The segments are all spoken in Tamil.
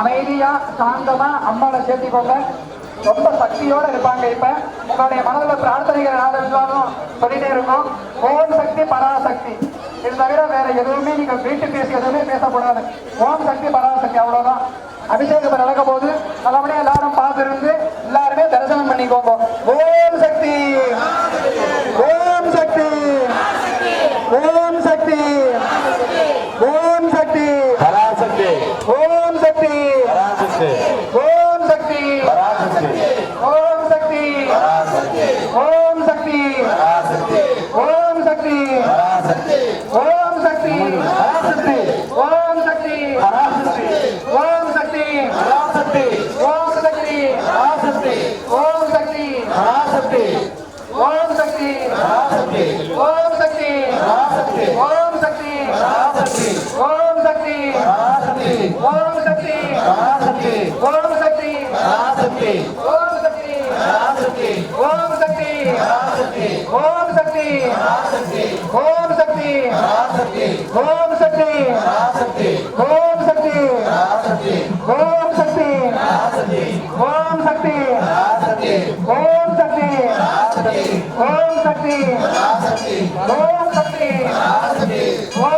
அமைதியா சாந்தமா அம்மாவை சேர்த்திக்கோங்க. ரொம்ப சக்தியோட இருப்பாங்க இப்ப. உங்களுடைய மனதில் பிரார்த்தனைகள் நாள் இருந்தாலும் சொல்லிட்டே இருக்கும். ஓம் சக்தி பராசக்தி. இது தவிர வேற எதுவுமே நீங்க வீட்டு பேசி எதுவுமே பேசக்கூடாது. ஓம் சக்தி பராசக்தி அவ்வளவுதான். அபிஷேகம் நடக்க போது நல்லபடியா எல்லாரும் பார்த்துருந்து எல்லாருமே தரிசனம் பண்ணிக்கோங்க. ஓம் せーの பராசக்தி ஓம் சக்தி பராசக்தி ஓம் சக்தி பராசக்தி ஓம் சக்தி பராசக்தி ஓம் சக்தி ஓம் சக்தி பராசக்தி ஓம் சக்தி பராசக்தி ஓம் சக்தி பராசக்தி ஓம் சக்தி ஓம் சக்தி ஓம் சக்தி ஓம் சக்தி ஓம் சக்தி ஓம்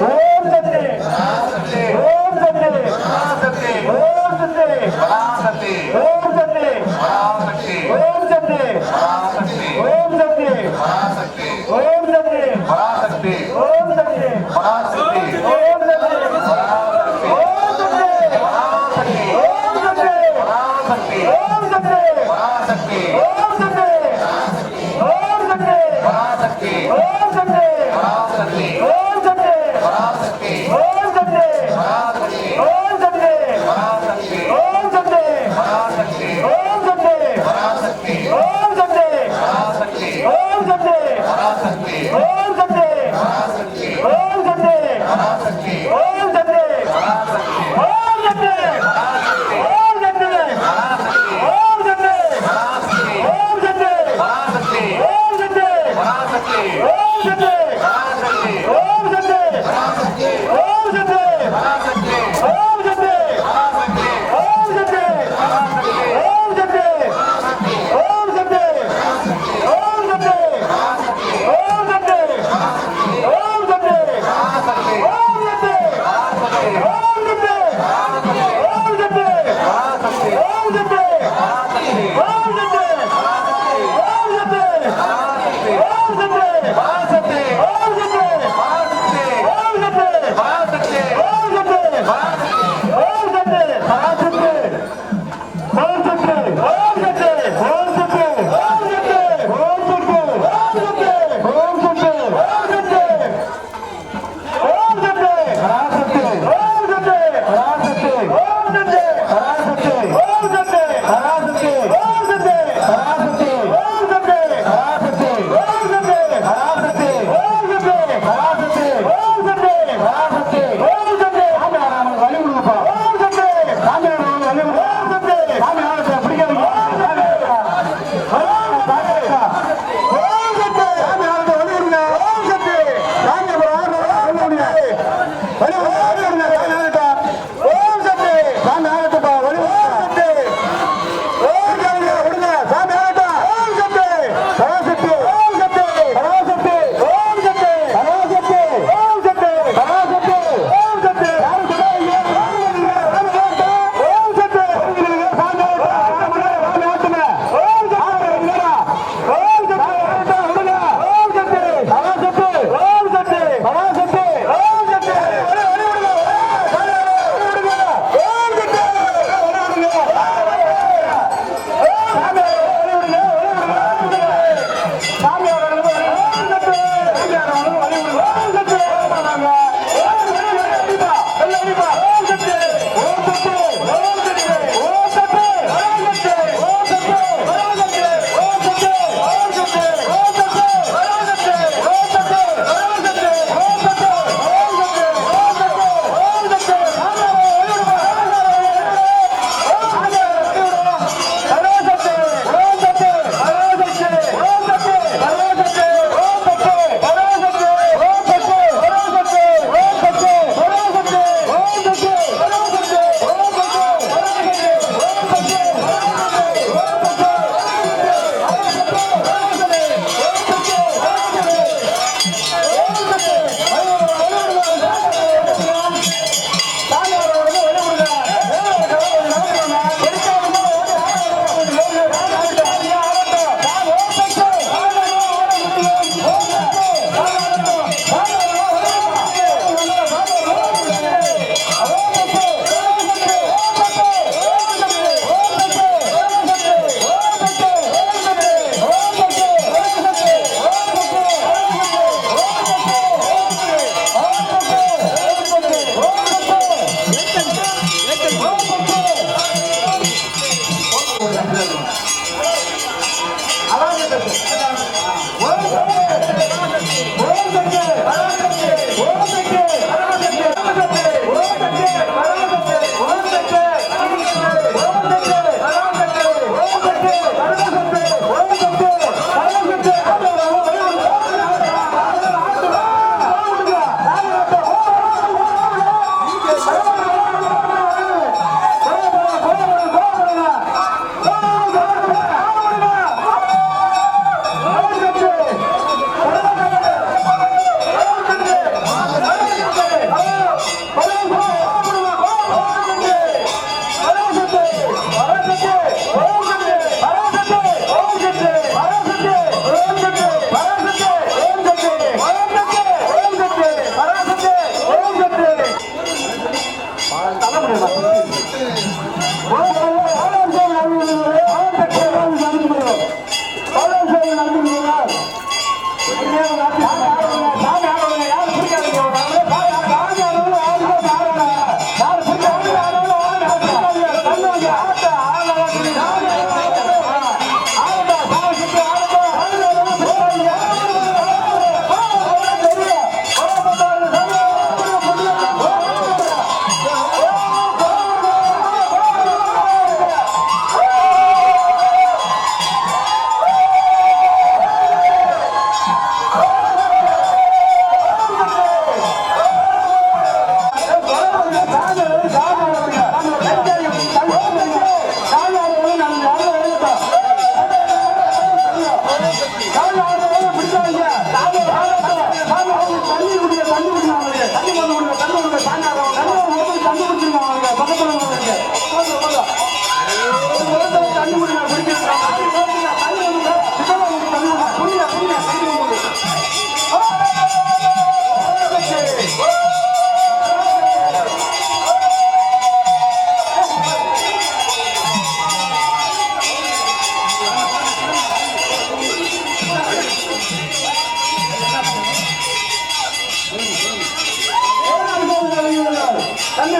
ओम सत्य ओम सत्य ओम सत्य ओम सत्य ओम सत्य ओम सत्य ओम सत्य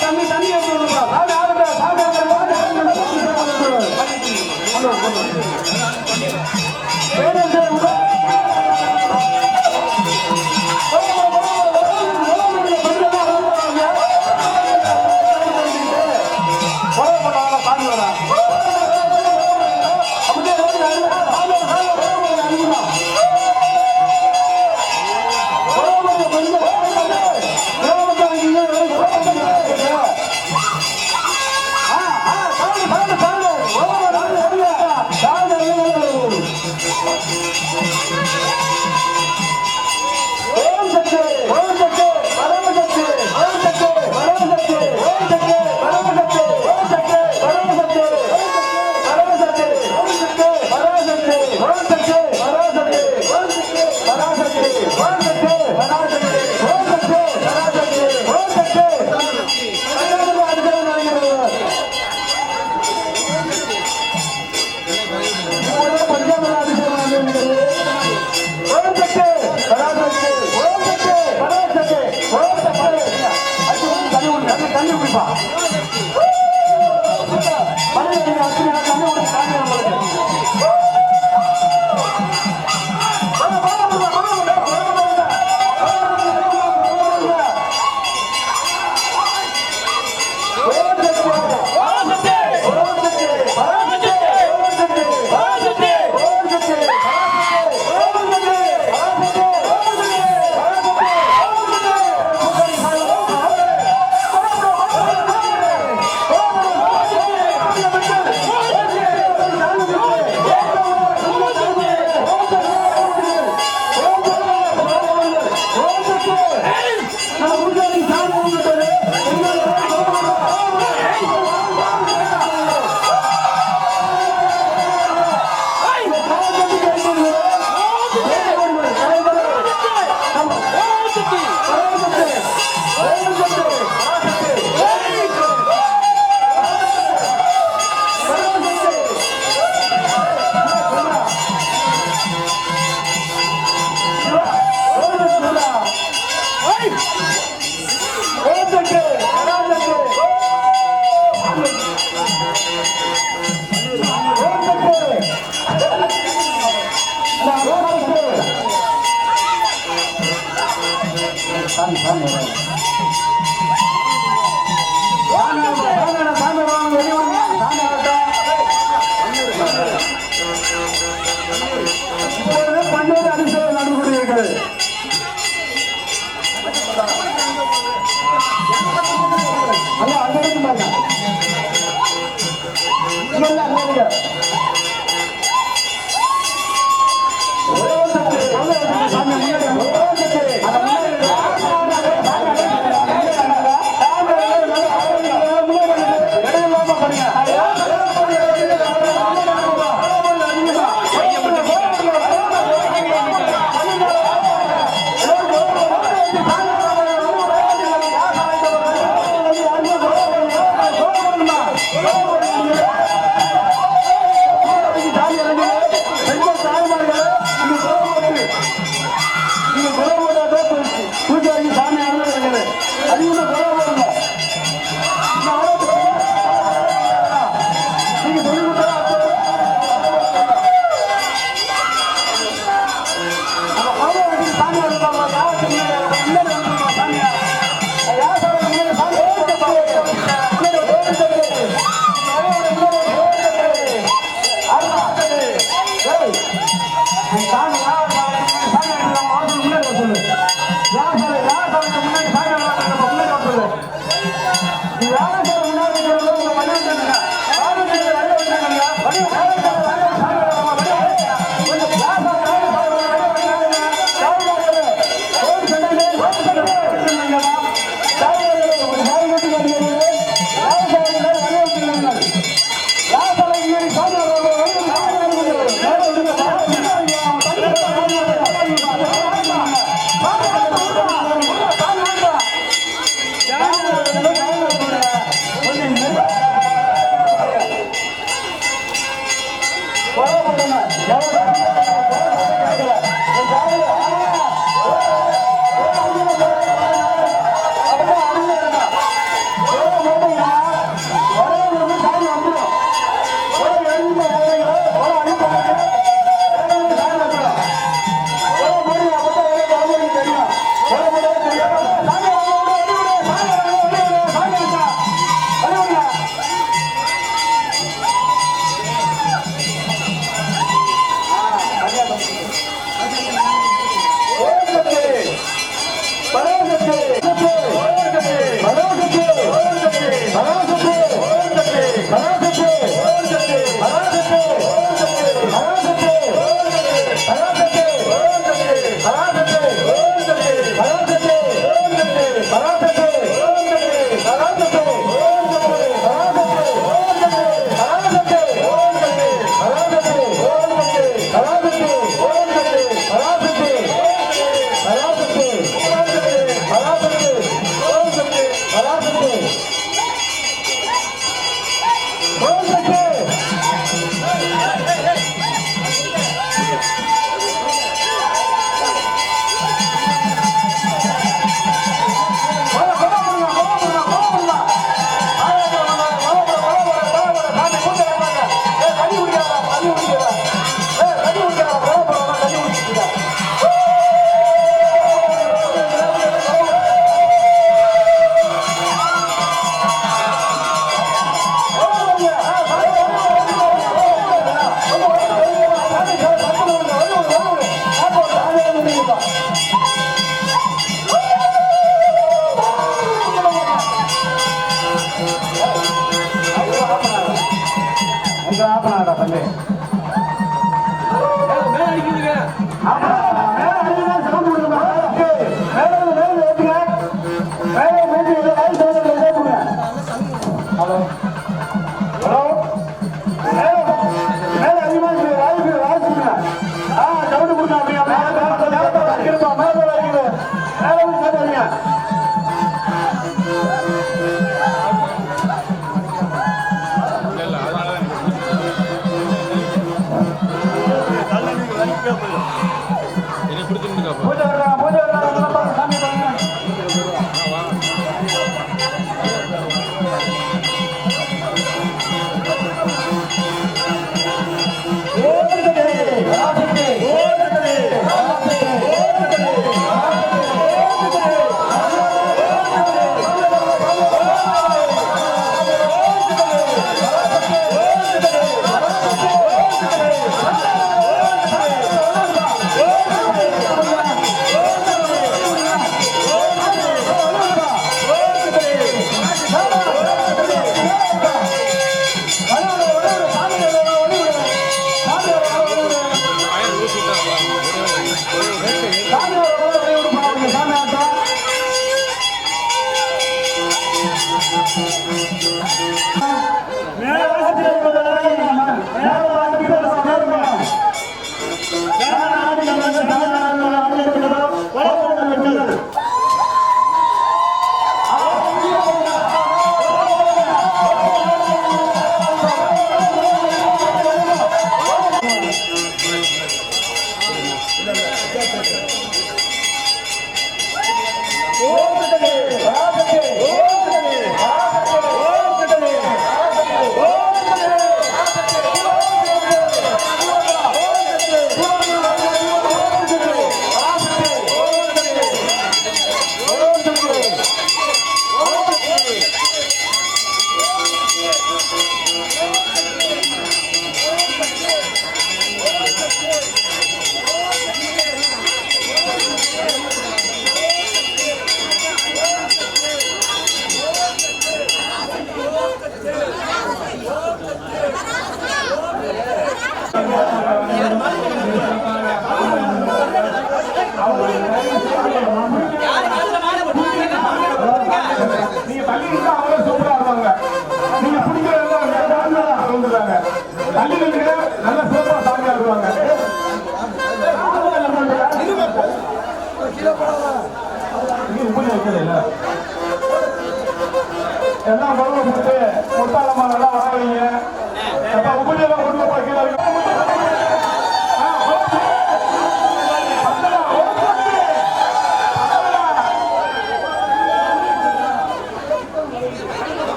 சாமி வரா 保 아, 이 음악 뭐 Tá, Valeu!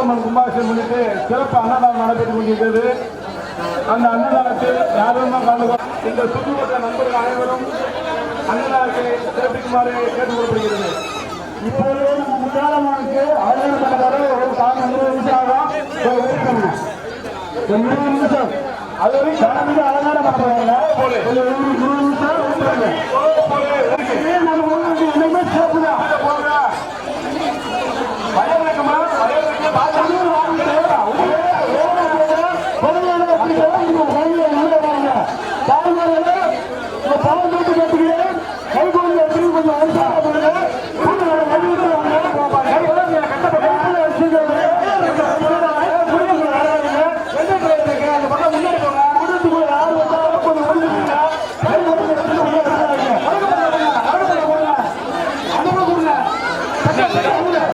முத்தாரம்மன் கும்பாபிஷேகம் முன்னிட்டு சிறப்பு அன்னதானம் நடைபெற்றுக் கொண்டிருக்கிறது. அந்த அன்னதானத்தில் யாரும் கலந்து இந்த சுற்றுவட்ட நண்பர்கள் அனைவரும் அன்னதானத்தை சிறப்பிக்குமாறு கேட்டுக்கொள்ளப்படுகிறது இப்பொழுது நம்ம முத்தாரம்மனுக்கு ஆயிரம் தலைவர் ஒரு சாமி இருபது நிமிஷம் ஆகும் இருபது நிமிஷம் அது வரைக்கும் சாமிக்கு அலங்காரம் பண்ண போறாங்க. ஒரு இருபது நிமிஷம் நம்ம என்னைக்குமே சிறப்பு தான்.